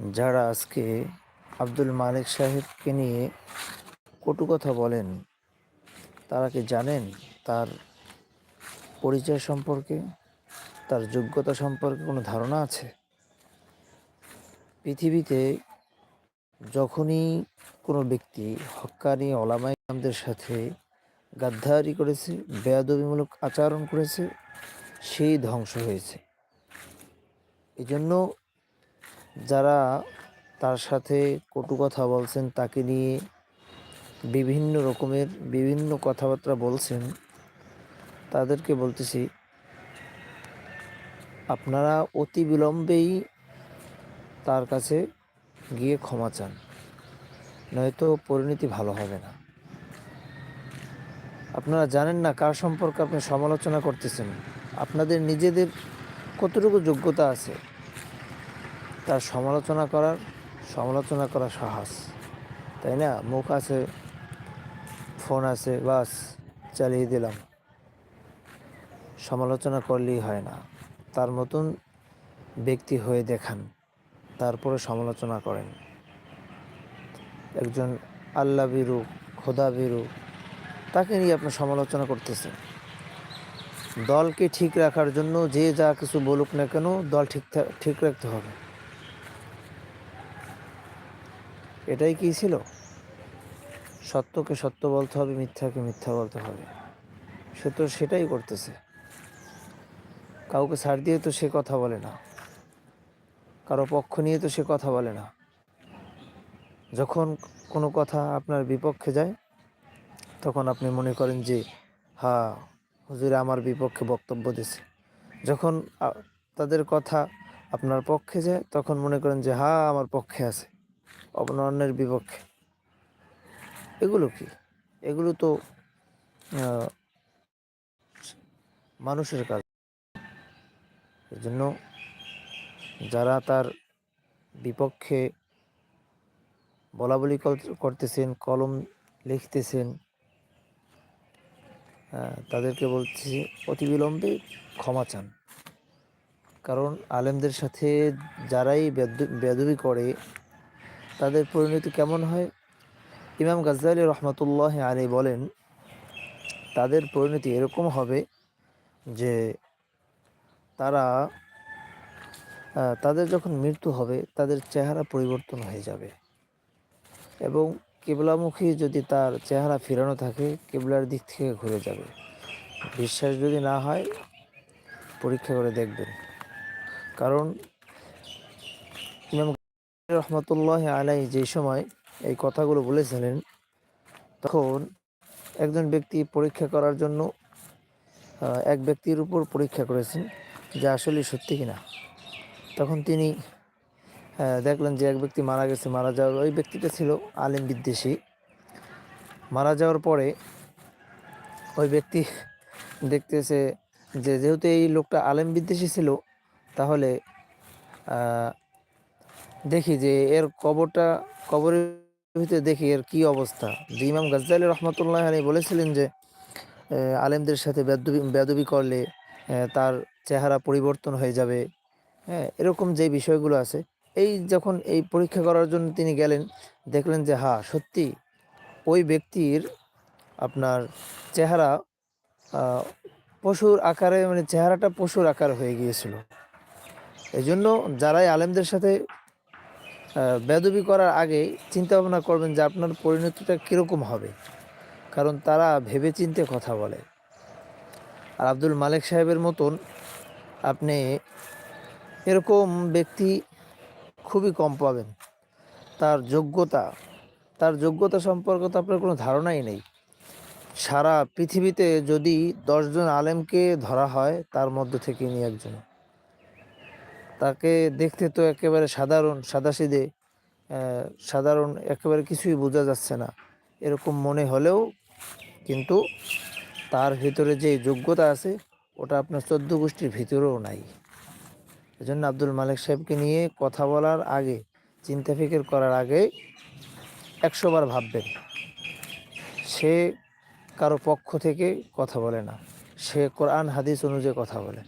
যারা আজকে আব্দুল মালিক সাহেবকে নিয়ে কটু কথা বলেন, তারা কি জানেন তার পরিচয় সম্পর্কে? তার যোগ্যতা সম্পর্কে কোনো ধারণা আছে? পৃথিবীতে যখনই কোনো ব্যক্তি হক্কানি ওলামাইমদের সাথে গাদ্দারি করেছে, বেয়াদবিমূলক আচরণ করেছে, সেই ধ্বংস হয়েছে। এই জন্য যারা তার সাথে কটু কথা বলছেন, তাকে নিয়ে বিভিন্ন রকমের বিভিন্ন কথাবার্তা বলছেন, তাদেরকে বলতেছি, আপনারা অতি বিলম্বেই তার কাছে গিয়ে ক্ষমা চান, নয়তো পরিণতি ভালো হবে না। আপনারা জানেন না কার সম্পর্কে আপনি সমালোচনা করতেছেন। আপনাদের নিজেদের কতটুকু যোগ্যতা আছে? তার সমালোচনা করার, সমালোচনা করা সাহস। তাই না? মুখ আছে, ফোন আছে, বাস, চালিয়ে দিলাম। সমালোচনা করলেই হয় না। তার মতন ব্যক্তি হয়ে দেখান, তারপরে সমালোচনা করেন। একজন আল্লাহ বিরু, খোদা বিরু, তাকে নিয়ে আপনি সমালোচনা করতেছেন। দলকে ঠিক রাখার জন্য যে যা কিছু বলুক না কেন, দল ঠিক ঠিক রাখতে হবে। এটাই কি ছিল? সত্যকে সত্য বলতে হবে, মিথ্যাকে মিথ্যা বলতে হবে। সে তো সেটাই করতেছে। কাউকে ছাড় দিয়ে তো সে কথা বলে না। কারও পক্ষ নিয়ে তো সে কথা বলে না। যখন কোনো কথা আপনার বিপক্ষে যায়, তখন আপনি মনে করেন যে হ্যাঁ হুজুরে আমার বিপক্ষে বক্তব্য দিছে। যখন তাদের কথা আপনার পক্ষে যায়, তখন মনে করেন যে হ্যাঁ আমার পক্ষে আছে। অপর অন্যের বিপক্ষে। এগুলো কি? এগুলো তো মানুষের কাজ। জন্য যারা তার বিপক্ষে বলা বলি করতেছেন, কলম লিখতেছেন তাদেরকে বলছি অতিবিলম্বে ক্ষমা চান। কারণ আলেমদের সাথে যারাই বেদ- বেদবি করে তাদের পরিণতি কেমন হয়? ইমাম গাজ্জালি রহমতুল্লাহ আলী বলেন, তাদের পরিণতি এরকম হবে যে তারা তাদের যখন মৃত্যু হবে, তাদের চেহারা পরিবর্তন হয়ে যাবে। এবং কেবলামুখী যদি তার চেহারা ফেরানো থাকে, কেবলার দিক থেকে ঘুরে যাবে। বিশ্বাস যদি না হয়, পরীক্ষা করে দেখবেন। কারণ ইমাম রহমতুল্লাহ আলাই যে সময় এই কথাগুলো বলেছিলেন, তখন একজন ব্যক্তি পরীক্ষা করার জন্য এক ব্যক্তির উপর পরীক্ষা করেছেন যে আসলে সত্যি কিনা। তখন তিনি দেখলেন যে এক ব্যক্তি মারা গেছে, মারা যাওয়ার, ওই ব্যক্তিটা ছিল আলিম বিদ্বেষী। মারা যাওয়ার পরে ওই ব্যক্তি দেখতেছে যে যেহেতু এই লোকটা আলেম বিদ্বেষী ছিল, তাহলে দেখি যে এর কবরটা, কবরের ভিতরে দেখি এর কি অবস্থা। যে ইমাম গাজ্জালি রহমতুল্লাহ আলী বলেছিলেন যে আলেমদের সাথে বেদবি বেদবি করলে তার চেহারা পরিবর্তন হয়ে যাবে। হ্যাঁ এরকম যে বিষয়গুলো আছে, এই যখন এই পরীক্ষা করার জন্য তিনি গেলেন, দেখলেন যে হ্যাঁ সত্যি ওই ব্যক্তির আপনার চেহারা পশুর আকারে মানে চেহারাটা পশুর আকার হয়ে গিয়েছিল। এই জন্য যারাই আলেমদের সাথে বেদবি করার আগে চিন্তা ভাবনা করবেন যে আপনার পরিণতিটা কীরকম হবে। কারণ তারা ভেবে চিন্তে কথা বলে। আর আব্দুল মালিক সাহেবের মতন আপনি এরকম ব্যক্তি খুবই কম পাবেন। তার যোগ্যতা তার যোগ্যতা সম্পর্কে তো আপনার কোনো ধারণাই নেই। সারা পৃথিবীতে যদি দশজন আলেমকে ধরা হয়, তার মধ্য থেকে ইনি একজন। তাকে দেখতে তো একেবারে সাধারণ সাদাসিদে সাধারণ একেবারে কিছুই বোঝা যাচ্ছে না। এরকম মনে হলেও কিন্তু তার ভিতরে যে যোগ্যতা আছে, ওটা আপনার চোদ্দ গোষ্ঠীর ভিতরেও নাই। এজন্য আব্দুল মালিক সাহেবকে নিয়ে কথা বলার আগে, চিন্তা ফিকির করার আগে একশোবার ভাববেন, সে কারও পক্ষ থেকে কথা বলে না। সে কোরআন, হাদিস অনুযায়ী কথা বলে।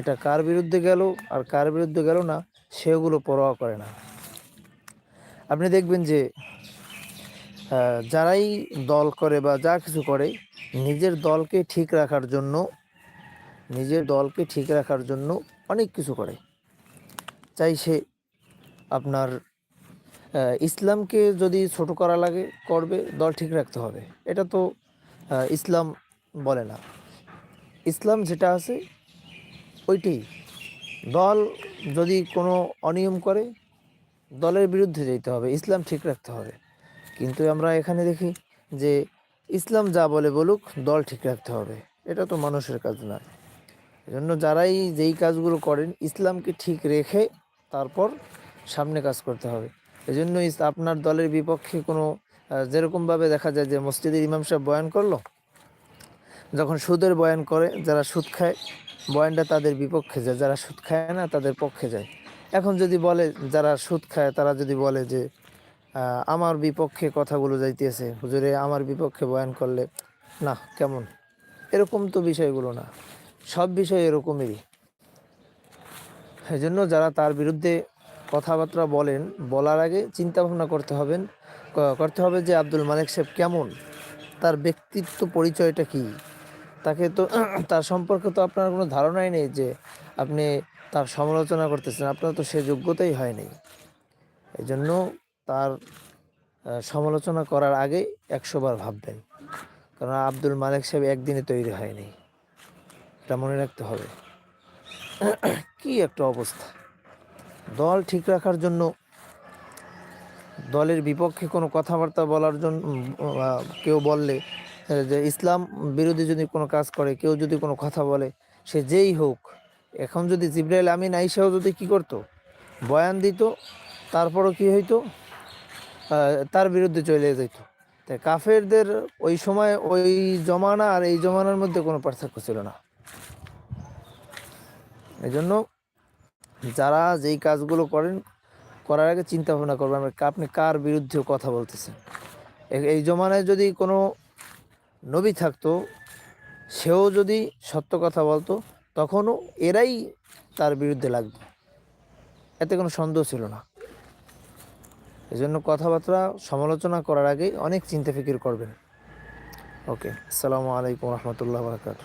এটা কার বিরুদ্ধে গেল আর কার বিরুদ্ধে গেল না, সেগুলো পরোয়া করে না। আপনি দেখবেন যে যারাই দল করে বা যা কিছু করে, নিজের দলকে ঠিক রাখার জন্য, নিজের দলকে ঠিক রাখার জন্য অনেক কিছু করে। চাই সে আপনার ইসলামকে যদি ছোট করা লাগে, করবে, দল ঠিক রাখতে হবে। এটা তো ইসলাম বলে না। ইসলাম যেটা আছে ওইটাই দল যদি কোনো অনিয়ম করে, দলের বিরুদ্ধে যেতে হবে, ইসলাম ঠিক রাখতে হবে। কিন্তু আমরা এখানে দেখি যে, ইসলাম যা বলে বলুক, দল ঠিক রাখতে হবে। এটা তো মানুষের কাজ না। এজন্য যারাই যেই কাজগুলো করেন, ইসলামকে ঠিক রেখে তারপর সামনে কাজ করতে হবে। এজন্য আপনার দলের বিপক্ষে কোনো যেরকমভাবে দেখা যায় যে মসজিদের ইমাম সাহেব বয়ান করল, যখন সুদের বয়ান করে, যারা সুদ খায় বয়ানটা তাদের বিপক্ষে যায়, যারা সুদ খায় না তাদের পক্ষে যায়। এখন যদি বলে, যারা সুদ খায়, তারা যদি বলে যে আমার বিপক্ষে কথাগুলো যাইতেছে, হুজুরে আমার বিপক্ষে বয়ান করলে, না, কেমন? এরকম তো বিষয়গুলো না। সব বিষয় এরকমেরই এই জন্য যারা তার বিরুদ্ধে কথাবার্তা বলেন, বলার আগে চিন্তা ভাবনা করতে হবেন। করতে হবে যে আব্দুল মালিক সাহেব কেমন? তার ব্যক্তিত্ব পরিচয়টা কি? তাকে তো তার সম্পর্কে তো আপনার কোনো ধারণাই নেই যে আপনি তার সমালোচনা করতেছেন। আপনার তো সে যোগ্যতাই হয়নি। এই জন্য তার সমালোচনা করার আগে একশো বার ভাববেন। কারণ আব্দুল মালিক সাহেব একদিনে তৈরি হয়নি। এটা মনে রাখতে হবে। কি একটা অবস্থা। দল ঠিক রাখার জন্য, দলের বিপক্ষে কোনো কথাবার্তা বলার জন্য কেউ বললে যে ইসলাম বিরোধী যদি কোনো কাজ করে, কেউ যদি কোনো কথা বলে, সে যেই হোক, এখন যদি জিব্রাইল আমিন আইসাও যদি কি করতো? বয়ান দিত, তারপরও কি হইতো? তার বিরুদ্ধে চলে যেত। তাই কাফেরদের ওই সময় ওই জমানা আর এই জমানার মধ্যে কোনো পার্থক্য ছিল না। এই জন্য যারা যেই কাজগুলো করেন, করার আগে চিন্তা ভাবনা করবেন, আপনি কার বিরুদ্ধে কথা বলতেছেন? এই জমানায় যদি কোনো নবী থাকতো, সেও যদি সত্য কথা বলতো, তখনও এরাই তার বিরুদ্ধে লাগবে এতে কোনো সন্দেহ ছিল না। এজন্য জন্য কথাবার্তা সমালোচনা করার আগে অনেক চিন্তা ফিকির করবেন। ওকে, আসসালামু আলাইকুম রহমতুল্লাহ বারকাত